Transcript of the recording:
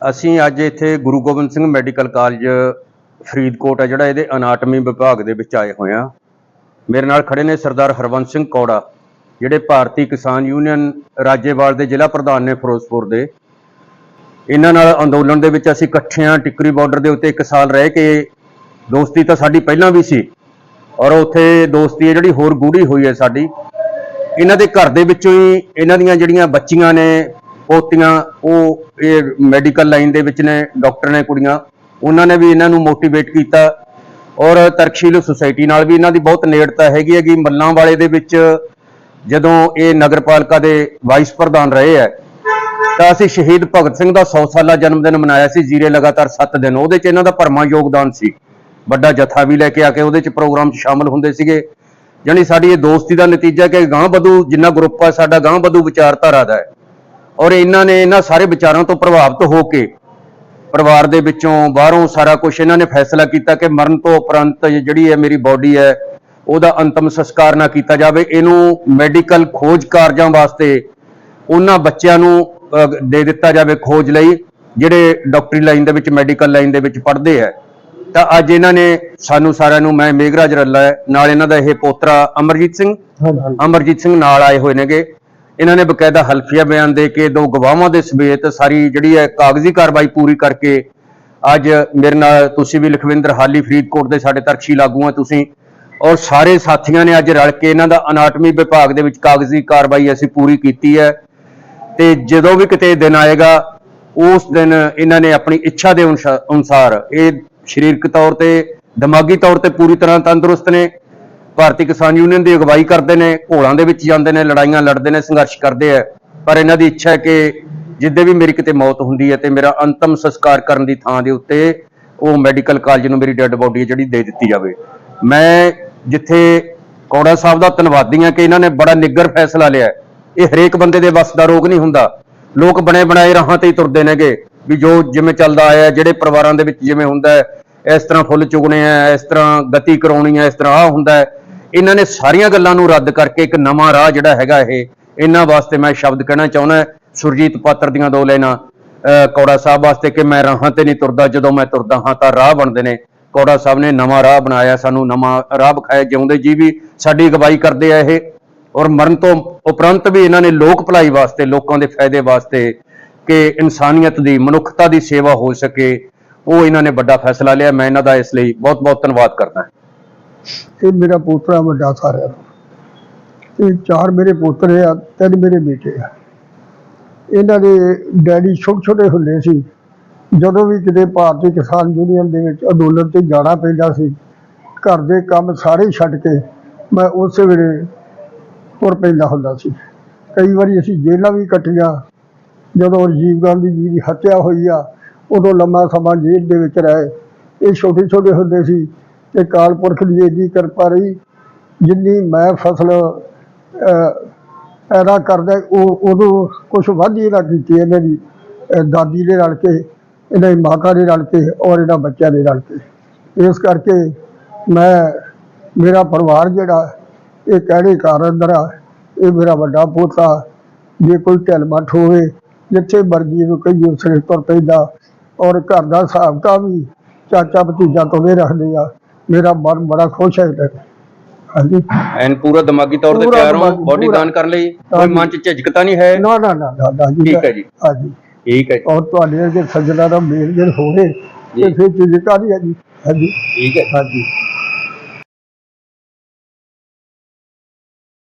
ਅਸੀਂ ਅੱਜ ਇੱਥੇ ਗੁਰੂ ਗੋਬਿੰਦ ਸਿੰਘ ਮੈਡੀਕਲ ਕਾਲਜ ਫਰੀਦਕੋਟ ਹੈ ਜਿਹੜਾ ਇਹਦੇ ਅਨਾਟਮੀ ਵਿਭਾਗ ਦੇ ਵਿੱਚ ਆਏ ਹੋਏ ਆ। ਮੇਰੇ ਨਾਲ ਖੜੇ ਨੇ ਸਰਦਾਰ ਹਰਵੰਸ ਸਿੰਘ ਕੌੜਾ, ਜਿਹੜੇ ਭਾਰਤੀ ਕਿਸਾਨ ਯੂਨੀਅਨ ਰਾਜੇਵਾਲ ਦੇ ਜ਼ਿਲ੍ਹਾ ਪ੍ਰਧਾਨ ਨੇ ਫਿਰੋਜ਼ਪੁਰ ਦੇ। ਇਹਨਾਂ ਨਾਲ ਅੰਦੋਲਨ ਦੇ ਵਿੱਚ ਅਸੀਂ ਇਕੱਠਿਆਂ ਟਿੱਕਰੀ ਬਾਰਡਰ ਦੇ ਉੱਤੇ ਇੱਕ ਸਾਲ ਰਹਿ ਕੇ। ਦੋਸਤੀ ਤਾਂ ਸਾਡੀ ਪਹਿਲਾਂ ਵੀ ਸੀ, ਔਰ ਉੱਥੇ ਦੋਸਤੀ ਹੈ ਜਿਹੜੀ ਹੋਰ ਗੂੜੀ ਹੋਈ ਹੈ ਸਾਡੀ। ਇਹਨਾਂ ਦੇ ਘਰ ਦੇ ਵਿੱਚੋਂ ਹੀ ਇਹਨਾਂ ਦੀਆਂ ਜਿਹੜੀਆਂ ਬੱਚੀਆਂ ਨੇ ਪੋਤੀਆਂ, ਉਹ ਇਹ ਮੈਡੀਕਲ ਲਾਈਨ ਦੇ ਵਿੱਚ ਨੇ ਡਾਕਟਰ ਨੇ ਕੁੜੀਆਂ। ਉਹਨਾਂ ਨੇ ਵੀ ਇਹਨਾਂ ਨੂੰ ਮੋਟੀਵੇਟ ਕੀਤਾ। ਔਰ ਤਰਕਸ਼ੀਲ ਸੁਸਾਇਟੀ ਨਾਲ ਵੀ ਇਹਨਾਂ ਦੀ ਬਹੁਤ ਨੇੜਤਾ ਹੈਗੀ ਹੈਗੀ। ਮੱਲਾਂ ਵਾਲੇ ਦੇ ਵਿੱਚ ਜਦੋਂ ਇਹ ਨਗਰਪਾਲਿਕਾ ਦੇ ਵਾਈਸ ਪ੍ਰਧਾਨ ਰਹੇ ਹੈ, ਤਾਂ ਅਸੀਂ ਸ਼ਹੀਦ ਭਗਤ ਸਿੰਘ ਦਾ 100 ਸਾਲਾ ਜਨਮ ਦਿਨ ਮਨਾਇਆ ਸੀ। ਜੀਰੇ ਲਗਾਤਾਰ 7 ਦਿਨ। ਉਹਦੇ 'ਚ ਇਹਨਾਂ ਦਾ ਭਰਮਾ ਯੋਗਦਾਨ ਸੀ। ਵੱਡਾ ਜਥਾ ਵੀ ਲੈ ਕੇ ਆ ਕੇ ਉਹਦੇ 'ਚ ਪ੍ਰੋਗਰਾਮ 'ਚ ਸ਼ਾਮਲ ਹੁੰਦੇ ਸੀਗੇ। ਜਾਣੀ ਸਾਡੀ ਇਹ ਦੋਸਤੀ ਦਾ ਨਤੀਜਾ ਕਿ ਗਾਂ ਵਧੂ ਜਿੰਨਾ ਗਰੁੱਪ ਆ, ਸਾਡਾ ਗਾਂ ਵਧੂ ਵਿਚਾਰਧਾਰਾ ਦਾ ਹੈ। ਔਰ ਇਹਨਾਂ ਨੇ ਇਹਨਾਂ ਸਾਰੇ ਵਿਚਾਰਾਂ ਤੋਂ ਪ੍ਰਭਾਵਿਤ ਹੋ ਕੇ ਪਰਿਵਾਰ ਦੇ ਵਿੱਚੋਂ ਬਾਹਰੋਂ ਸਾਰਾ ਕੁਝ ਇਹਨਾਂ ਨੇ ਫੈਸਲਾ ਕੀਤਾ ਕਿ ਮਰਨ ਤੋਂ ਉਪਰੰਤ ਜਿਹੜੀ ਹੈ ਮੇਰੀ ਬਾਡੀ ਹੈ ਉਹਦਾ ਅੰਤਮ ਸੰਸਕਾਰ ਨਾ ਕੀਤਾ ਜਾਵੇ। ਇਹਨੂੰ ਮੈਡੀਕਲ ਖੋਜ ਕਾਰਜਾਂ ਵਾਸਤੇ ਉਹਨਾਂ ਬੱਚਿਆਂ ਨੂੰ ਦੇ ਦਿੱਤਾ ਜਾਵੇ ਖੋਜ ਲਈ ਜਿਹੜੇ ਡਾਕਟਰੀ ਲਾਈਨ ਦੇ ਵਿੱਚ ਮੈਡੀਕਲ ਲਾਈਨ ਦੇ ਵਿੱਚ ਪੜ੍ਹਦੇ ਹੈ। ਤਾਂ ਅੱਜ ਇਹਨਾਂ ਨੇ ਸਾਨੂੰ ਸਾਰਿਆਂ ਨੂੰ ਮੈਂ ਮੇਘਰਾਜ ਰੱਲਾ ਹੈ ਨਾਲ ਇਹਨਾਂ ਦਾ ਇਹ ਪੋਤਰਾ ਅਮਰਜੀਤ ਸਿੰਘ ਅਮਰਜੀਤ ਸਿੰਘ ਨਾਲ ਆਏ ਹੋਏ ਨੇਗੇ। ਇਹਨਾਂ ਨੇ ਬਕਾਇਦਾ ਹਲਫੀਆ ਬਿਆਨ ਦੇ ਕੇ ਦੋ ਗਵਾਹਾਂ ਦੇ ਸਮੇਤ ਸਾਰੀ ਜਿਹੜੀ ਹੈ ਕਾਗਜ਼ੀ ਕਾਰਵਾਈ ਪੂਰੀ ਕਰਕੇ ਅੱਜ ਮੇਰੇ ਨਾਲ ਤੁਸੀਂ ਵੀ ਲਖਵਿੰਦਰ ਹਾਲੀ ਫਰੀਦਕੋਟ ਦੇ ਸਾਡੇ ਤਰਕਸ਼ੀ ਲਾਗੂ ਆ ਤੁਸੀਂ ਔਰ ਸਾਰੇ ਸਾਥੀਆਂ ਨੇ ਅੱਜ ਰਲ ਕੇ ਇਹਨਾਂ ਦਾ ਅਨਾਟਮੀ ਵਿਭਾਗ ਦੇ ਵਿੱਚ ਕਾਗਜ਼ੀ ਕਾਰਵਾਈ ਅਸੀਂ ਪੂਰੀ ਕੀਤੀ ਹੈ। ਤੇ ਜਦੋਂ ਵੀ ਕਿਤੇ ਦਿਨ ਆਏਗਾ, ਉਸ ਦਿਨ ਇਹਨਾਂ ਨੇ ਆਪਣੀ ਇੱਛਾ ਦੇ ਅਨੁਸਾ- ਅਨੁਸਾਰ ਇਹ ਸਰੀਰਕ ਤੌਰ ਤੇ, ਦਿਮਾਗੀ ਤੌਰ ਤੇ ਪੂਰੀ ਤਰ੍ਹਾਂ ਤੰਦਰੁਸਤ ਨੇ। ਭਾਰਤੀ ਕਿਸਾਨ ਯੂਨੀਅਨ ਦੀ ਅਗਵਾਈ ਕਰਦੇ ਨੇ, ਘੋਲਾਂ ਦੇ ਵਿੱਚ ਜਾਂਦੇ ਨੇ, ਲੜਾਈਆਂ ਲੜਦੇ ਨੇ, ਸੰਘਰਸ਼ ਕਰਦੇ ਆ। ਪਰ ਇਹਨਾਂ ਦੀ ਇੱਛਾ ਹੈ ਕਿ ਜਿੱਦੇ ਵੀ ਮੇਰੀ ਕਿਤੇ ਮੌਤ ਹੁੰਦੀ ਹੈ ਤੇ ਮੇਰਾ ਅੰਤਮ ਸੰਸਕਾਰ ਕਰਨ ਦੀ ਥਾਂ ਦੇ ਉੱਤੇ ਉਹ ਮੈਡੀਕਲ ਕਾਲਜ ਨੂੰ ਮੇਰੀ ਡੈੱਡ ਬੋਡੀ ਜਿਹੜੀ ਦੇ ਦਿੱਤੀ ਜਾਵੇ। ਮੈਂ ਜਿੱਥੇ ਕੌੜਾ ਸਾਹਿਬ ਦਾ ਧੰਨਵਾਦੀ ਹਾਂ ਕਿ ਇਹਨਾਂ ਨੇ ਬੜਾ ਨਿੱਗਰ ਫੈਸਲਾ ਲਿਆ ਇਹ ਹਰੇਕ ਬੰਦੇ ਦੇ ਵੱਸ ਦਾ ਰੋਗ ਨਹੀਂ ਹੁੰਦਾ। ਲੋਕ ਬਣੇ ਬਣਾਏ ਰਾਹਾਂ ਤੇ ਹੀ ਤੁਰਦੇ ਨੇਗੇ ਵੀ ਜੋ ਜਿਵੇਂ ਚੱਲਦਾ ਆਇਆ ਜਿਹੜੇ ਪਰਿਵਾਰਾਂ ਦੇ ਵਿੱਚ ਜਿਵੇਂ ਹੁੰਦਾ ਇਸ ਤਰ੍ਹਾਂ ਫੁੱਲ ਚੁਗਣੇ ਆ, ਇਸ ਤਰ੍ਹਾਂ ਗਤੀ ਕਰਾਉਣੀ ਹੈ ਇਸ ਤਰ੍ਹਾਂ ਆ ਹੁੰਦਾ ਹੈ। ਇਹਨਾਂ ਨੇ ਸਾਰੀਆਂ ਗੱਲਾਂ ਨੂੰ ਰੱਦ ਕਰਕੇ ਇੱਕ ਨਵਾਂ ਰਾਹ ਜਿਹੜਾ ਹੈਗਾ ਇਹ, ਇਹਨਾਂ ਵਾਸਤੇ ਮੈਂ ਸ਼ਬਦ ਕਹਿਣਾ ਚਾਹੁੰਦਾ ਸੁਰਜੀਤ ਪਾਤਰ ਦੀਆਂ ਦੋ ਲੈਣਾ ਕੌੜਾ ਸਾਹਿਬ ਵਾਸਤੇ ਕਿ ਮੈਂ ਰਾਹਾਂ ਤੇ ਨਹੀਂ ਤੁਰਦਾ, ਜਦੋਂ ਮੈਂ ਤੁਰਦਾ ਹਾਂ ਤਾਂ ਰਾਹ ਬਣਦੇ ਨੇ। ਕੌੜਾ ਸਾਹਿਬ ਨੇ ਨਵਾਂ ਰਾਹ ਬਣਾਇਆ, ਸਾਨੂੰ ਨਵਾਂ ਰਾਹ ਵਿਖਾਇਆ, ਜਿਉਂਦੇ ਜੀ ਵੀ ਸਾਡੀ ਅਗਵਾਈ ਕਰਦੇ ਆ ਇਹ। ਔਰ ਮਰਨ ਤੋਂ ਉਪਰੰਤ ਵੀ ਇਹਨਾਂ ਨੇ ਲੋਕ ਭਲਾਈ ਵਾਸਤੇ, ਲੋਕਾਂ ਦੇ ਫਾਇਦੇ ਵਾਸਤੇ ਕਿ ਇਨਸਾਨੀਅਤ ਦੀ, ਮਨੁੱਖਤਾ ਦੀ ਸੇਵਾ ਹੋ ਸਕੇ, ਉਹ ਇਹਨਾਂ ਨੇ ਵੱਡਾ ਫੈਸਲਾ ਲਿਆ। ਮੈਂ ਇਹਨਾਂ ਦਾ ਇਸ ਲਈ ਬਹੁਤ ਬਹੁਤ ਧੰਨਵਾਦ ਕਰਦਾ ਇਹ ਮੇਰਾ ਪੋਤਰਾ ਵੱਡਾ ਸਾਰਿਆਂ ਤੋਂ ਇਹ ਚਾਰ ਮੇਰੇ ਪੋਤਰੇ ਆ, ਤਿੰਨ ਮੇਰੇ ਬੇਟੇ ਆ। ਇਹਨਾਂ ਦੇ ਡੈਡੀ ਛੋਟੇ ਛੋਟੇ ਹੁੰਦੇ ਸੀ। ਜਦੋਂ ਵੀ ਕਿਤੇ ਭਾਰਤੀ ਕਿਸਾਨ ਯੂਨੀਅਨ ਦੇ ਵਿੱਚ ਅੰਦੋਲਨ ਤੇ ਜਾਣਾ ਪੈਂਦਾ ਸੀ, ਘਰ ਦੇ ਕੰਮ ਸਾਰੇ ਛੱਡ ਕੇ ਮੈਂ ਉਸੇ ਵੇਲੇ ਤੁਰ ਪੈਂਦਾ ਹੁੰਦਾ ਸੀ। ਕਈ ਵਾਰੀ ਅਸੀਂ ਜੇਲ੍ਹਾਂ ਵੀ ਕੱਟੀਆਂ। ਜਦੋਂ ਰਾਜੀਵ ਗਾਂਧੀ ਜੀ ਦੀ ਹੱਤਿਆ ਹੋਈ ਆ, ਉਦੋਂ ਲੰਮਾ ਸਮਾਂ ਜੇਲ੍ਹ ਦੇ ਵਿੱਚ ਰਹੇ। ਇਹ ਛੋਟੇ ਛੋਟੇ ਹੁੰਦੇ ਸੀ। ਤੇ ਕਾਲ ਪੁਰਖ ਦੀ ਜੀ ਕਿਰਪਾ ਰਹੀ, ਜਿੰਨੀ ਮੈਂ ਫਸਲ ਪੈਦਾ ਕਰਦਾ, ਉਹ ਉਦੋਂ ਕੁਝ ਵਾਧੀ ਨਾ ਕੀਤੀ ਇਹਨਾਂ ਦੀ ਦਾਦੀ ਦੇ ਰਲ ਕੇ, ਇਹਨਾਂ ਦੀ ਮਾਤਾ ਦੇ ਰਲ ਕੇ ਔਰ ਇਹਨਾਂ ਬੱਚਿਆਂ ਦੇ ਰਲ ਕੇ। ਇਸ ਕਰਕੇ ਮੈਂ, ਮੇਰਾ ਪਰਿਵਾਰ ਜਿਹੜਾ, ਇਹ ਕਿਹੜੇ ਕਾਰਨ ਦਾ ਇਹ ਮੇਰਾ ਵੱਡਾ ਪੋਤਾ, ਜੇ ਕੋਈ ਢਿੱਲ ਮੱਠ ਹੋਵੇ, ਜਿੱਥੇ ਮਰਜ਼ੀ ਨੂੰ ਕਈ ਸਿਰ ਤੁਰ ਪੈਂਦਾ। ਔਰ ਘਰ ਦਾ ਹਿਸਾਬ ਕਿਤਾਬ ਵੀ ਚਾਚਾ ਭਤੀਜਾ ਤੋਂ ਵੀ ਰੱਖਦੇ ਆ। ਮੇਰਾ ਮਨ ਬੜਾ ਖੁਸ਼ ਹੈ ਤੇ। ਹਾਂਜੀ ਐਨ ਪੂਰਾ ਦਿਮਾਗੀ ਤੌਰ ਤੇ ਪੂਰਾ ਤਿਆਰ ਹੋ ਦਿਮਾਗੀ, ਬੋਡੀ ਪੂਰਾ। ਦਾਨ ਕਰਨ ਲਈ ਕੋਈ। ਮਨ ਚ ਝਿਜਕ ਤਾਂ ਨਹੀਂ ਹੈ ਨਾ ਨਾ ਨਾ ਨਾ ਨਾ ਜੀ ਠੀਕ ਹੈ ਜੀ। ਹਾਂਜੀ ਠੀਕ ਹੈ ਜੀ, ਔਰ ਤੁਹਾਡੇ ਅਗੇ ਸੱਜਣਾ ਦਾ ਮੇਲ ਜਲ ਹੋਵੇ ਜੀ। ਤੇ ਫਿਰ ਚੀਜ਼ ਕਾਹਦੀ ਹੈ ਜੀ ਹਾਂਜੀ ਠੀਕ ਹੈ ਹਾਂਜੀ